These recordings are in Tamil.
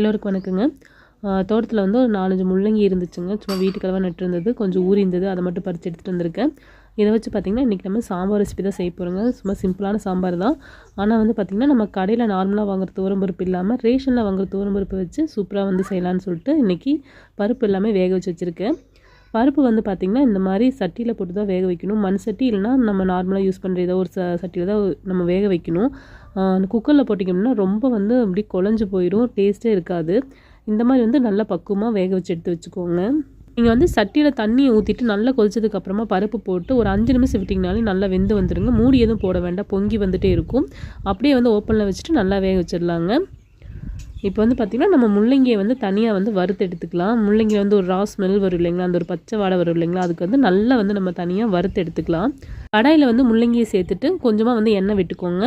எல்லோருக்கும் வணக்கங்க. தோட்டத்தில் வந்து ஒரு நாலஞ்சு முள்ளங்கி இருந்துச்சுங்க. சும்மா வீட்டுக்களவாக நட்டு இருந்தது. கொஞ்சம் ஊறிந்தது அதை மட்டும் பறித்து எடுத்துகிட்டு வந்திருக்கேன். இதை வச்சு பார்த்திங்கன்னா இன்றைக்கி நம்ம சாம்பார் ரெசிபி தான் செய்ய போகிறோங்க சும்மா சிம்பிளான சாம்பார் தான். ஆனால் வந்து பார்த்திங்கன்னா நம்ம கடையில் நார்மலாக வாங்குற துவரம்பருப்பு இல்லாமல் ரேஷனில் வாங்குற துவரம்பருப்பு வச்சு சூப்பராக வந்து செய்யலான்னு சொல்லிட்டு இன்றைக்கி பருப்பு எல்லாமே வேக வச்சு வச்சுருக்கேன். பருப்பு வந்து பார்த்திங்கன்னா இந்த மாதிரி சட்டியில் போட்டு தான் வேக வைக்கணும். மண் சட்டி இல்லைனா நம்ம நார்மலாக யூஸ் பண்ணுற ஏதோ ஒரு ச சட்டியில் தான் நம்ம வேக வைக்கணும். அந்த குக்கரில் போட்டிங்கன்னா ரொம்ப வந்து அப்படி குழஞ்சி போயிடும். டேஸ்ட்டே இருக்காது. இந்த மாதிரி வந்து நல்லா பக்குவமாக வேக வச்சு எடுத்து வச்சுக்கோங்க. நீங்கள் வந்து சட்டியில் தண்ணியை ஊற்றிட்டு நல்லா கொதிச்சதுக்கப்புறமா பருப்பு போட்டு ஒரு அஞ்சு நிமிஷம் விட்டிங்கனாலே நல்லா வெந்து வந்துடுங்க மூடி எதுவும் போட வேண்டாம். பொங்கி வந்துகிட்டே இருக்கும். அப்படியே வந்து ஓப்பனில் வச்சுட்டு நல்லா வேக வச்சிடலாங்க. இப்போ வந்து பார்த்திங்கன்னா நம்ம முள்ளங்கியை வந்து தனியாக வந்து வறுத்து எடுத்துக்கலாம். முள்ளங்கி வந்து ஒரு ரா ஸ்மெல் வரும் இல்லைங்களா? அந்த ஒரு பச்சை வாடை வரும் இல்லைங்களா? அதுக்கு வந்து நல்லா வந்து நம்ம தனியாக வறுத்து எடுத்துக்கலாம். கடாயில் வந்து முள்ளங்கியை சேர்த்துட்டு கொஞ்சமாக வந்து எண்ணெய் விட்டுக்கோங்க.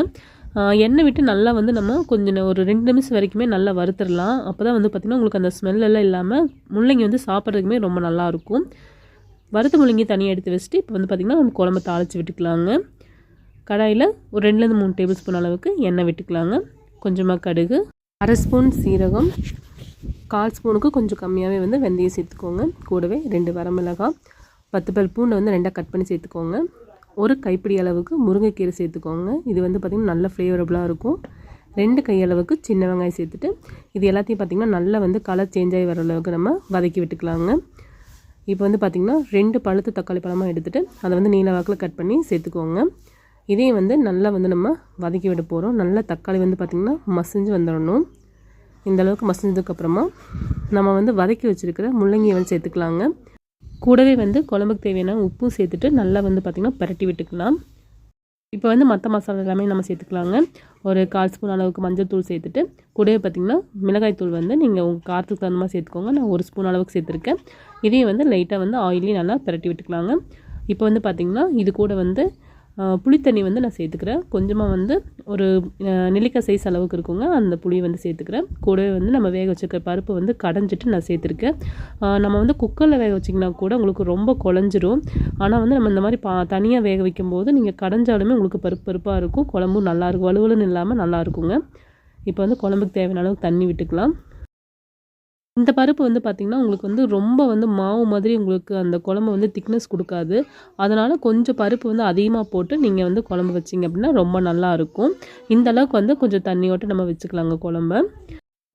எண்ணெய் விட்டு நல்லா வந்து நம்ம கொஞ்சம் ஒரு ரெண்டு நிமிஷம் வரைக்குமே நல்லா வறுத்துடலாம். அப்போ தான் வந்து பார்த்திங்கன்னா உங்களுக்கு அந்த ஸ்மெல்லெல்லாம் இல்லாமல் முள்ளங்கி வந்து சாப்பிட்றதுக்குமே ரொம்ப நல்லாயிருக்கும் வறுத்த முள்ளங்கி தனியாக எடுத்து வச்சுட்டு இப்போ வந்து பார்த்திங்கன்னா நம்ம குழம்பு தாளித்து விட்டுக்கலாங்க. கடாயில் ஒரு ரெண்டுலேருந்து மூணு டேபிள் ஸ்பூன் அளவுக்கு எண்ணெய் விட்டுக்கலாங்க. கொஞ்சமாக கடுகு அரை ஸ்பூன் சீரகம் கால் ஸ்பூனுக்கு கொஞ்சம் கம்மியாகவே வந்து வெந்தயம் சேர்த்துக்கோங்க. கூடவே ரெண்டு வரமிளகாய் பத்து பல் பூண்டை வந்து ரெண்டாக கட் பண்ணி சேர்த்துக்கோங்க. ஒரு கைப்பிடி அளவுக்கு முருங்கைக்கீரை சேர்த்துக்கோங்க. இது வந்து பார்த்திங்கன்னா நல்ல ஃப்ளேவரபுளாக இருக்கும். ரெண்டு கையளவுக்கு சின்ன வெங்காயம் சேர்த்துட்டு இது எல்லாத்தையும் பார்த்திங்கன்னா நல்லா வந்து கலர் சேஞ்ச் ஆகி வர அளவுக்கு நம்ம வதக்கி விட்டுக்கலாங்க. இப்போ வந்து பார்த்திங்கன்னா ரெண்டு பழுத்து தக்காளி பழமாக எடுத்துகிட்டு அதை வந்து நீல வாக்கில் கட் பண்ணி சேர்த்துக்கோங்க. இதையும் வந்து நல்லா வந்து நம்ம வதக்கி விட போகிறோம் நல்லா தக்காளி வந்து பார்த்திங்கன்னா மசிஞ்சு வந்துடணும் இந்த அளவுக்கு மசிஞ்சதுக்கப்புறமா நம்ம வந்து வதக்கி வச்சுருக்கிற முள்ளங்கியை வந்து சேர்த்துக்கலாங்க. கூடவே வந்து குழம்புக்கு தேவையான உப்பும் சேர்த்துட்டு நல்லா வந்து பார்த்திங்கன்னா பரட்டி விட்டுக்கலாம். இப்போ வந்து மற்ற மசாலா எல்லாமே நம்ம சேர்த்துக்கலாங்க. ஒரு கால் ஸ்பூன் அளவுக்கு மஞ்சள் தூள் சேர்த்துட்டு கூடவே பார்த்திங்கன்னா மிளகாய் தூள் வந்து நீங்கள் உங்கள் காரத்துக்கு தகுந்த மாதிரி சேர்த்துக்கோங்க. நான் ஒரு ஸ்பூன் அளவுக்கு சேர்த்துருக்கேன். இதையும் வந்து லைட்டாக வந்து ஆயிலையும் நல்லா பரட்டி விட்டுக்கலாங்க. இப்போ வந்து பார்த்திங்கன்னா இது கூட வந்து புளித்தண்ணி வந்து நான் சேர்த்துக்கிறேன். கொஞ்சமாக வந்து ஒரு நெல்லிக்காய் சைஸ் அளவுக்கு இருக்குங்க. அந்த புளியை வந்து சேர்த்துக்கிறேன். கூடவே வந்து நம்ம வேக வச்சுருக்க பருப்பு வந்து கடைஞ்சிட்டு நான் சேர்த்துருக்கேன். நம்ம வந்து குக்கரில் வேக வச்சிங்கன்னா கூட உங்களுக்கு ரொம்ப குழஞ்சிரும். ஆனால் வந்து நம்ம இந்த மாதிரி பா தனியாக வேக வைக்கும்போது நீங்கள் கடைஞ்சாலுமே உங்களுக்கு பருப்பு பருப்பாக இருக்கும். குழம்பும் நல்லாயிருக்கும் வலுவலுன்னு இல்லாமல் நல்லாயிருக்குங்க இப்போ வந்து குழம்புக்கு தேவையான அளவுக்கு தண்ணி விட்டுக்கலாம். இந்த பருப்பு வந்து பார்த்திங்கன்னா உங்களுக்கு வந்து ரொம்ப வந்து மாவு மாதிரி உங்களுக்கு அந்த குழம்பு வந்து திக்னஸ் கொடுக்காது. அதனால் கொஞ்சம் பருப்பு வந்து அதிகமாக போட்டு நீங்கள் வந்து குழம்பு வச்சிங்க அப்படின்னா ரொம்ப நல்லாயிருக்கும் இந்த அளவுக்கு வந்து கொஞ்சம் தண்ணியோட்டு நம்ம வச்சுக்கலாங்க குழம்பு.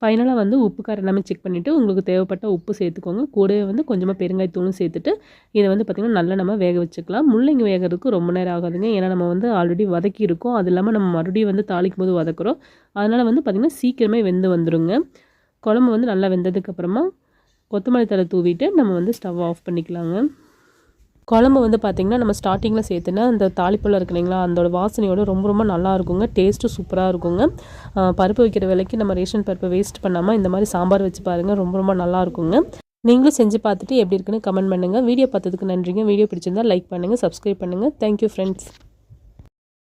ஃபைனலாக வந்து உப்பு காரம் எல்லாமே செக் பண்ணிவிட்டு உங்களுக்கு தேவைப்பட்ட உப்பு சேர்த்துக்கோங்க. கூடவே வந்து கொஞ்சமாக பெருங்காயத்தூளும் சேர்த்துட்டு இதை வந்து பார்த்திங்கன்னா நல்லா நம்ம வேக வச்சுக்கலாம். முள்ளங்கி வேகிறதுக்கு ரொம்ப நேரம் ஆகாதுங்க. ஏன்னா நம்ம வந்து ஆல்ரெடி வதக்கி இருக்கோம் அது இல்லாமல் நம்ம மறுபடியும் வந்து தாளிக்கும் போது வதக்குறோம். அதனால் வந்து பார்த்திங்கன்னா சீக்கிரமே வெந்து வந்துடுங்க குழம்பு வந்து நல்லா வெந்ததுக்கப்புறமா கொத்தமல்லி தலை தூவிட்டு நம்ம வந்து ஸ்டவ் ஆஃப் பண்ணிக்கலாங்க. குழம்பு வந்து பார்த்திங்கன்னா நம்ம ஸ்டார்டிங்கில் சேர்த்துனா அந்த தாளிப்பழம் இருக்கு இல்லைங்களா அதோட வாசனையோட ரொம்ப ரொம்ப நல்லா இருக்குங்க. டேஸ்ட்டும் சூப்பராக இருக்குங்க. பருப்பு வைக்கிற விலைக்கு நம்ம ரேஷன் பருப்பை வேஸ்ட் பண்ணாமல் இந்த மாதிரி சாம்பார் வச்சு பாருங்கள் ரொம்ப ரொம்ப நல்லா இருக்குங்க. நீங்களும் செஞ்சு பார்த்துட்டு எப்படி இருக்குன்னு கமெண்ட் பண்ணுங்கள் வீடியோ பார்த்ததுக்கு நன்றிங்க. வீடியோ பிடிச்சிருந்தா லைக் பண்ணுங்கள் சப்ஸ்கிரைப் பண்ணுங்கள் தேங்க்யூ ஃப்ரெண்ட்ஸ்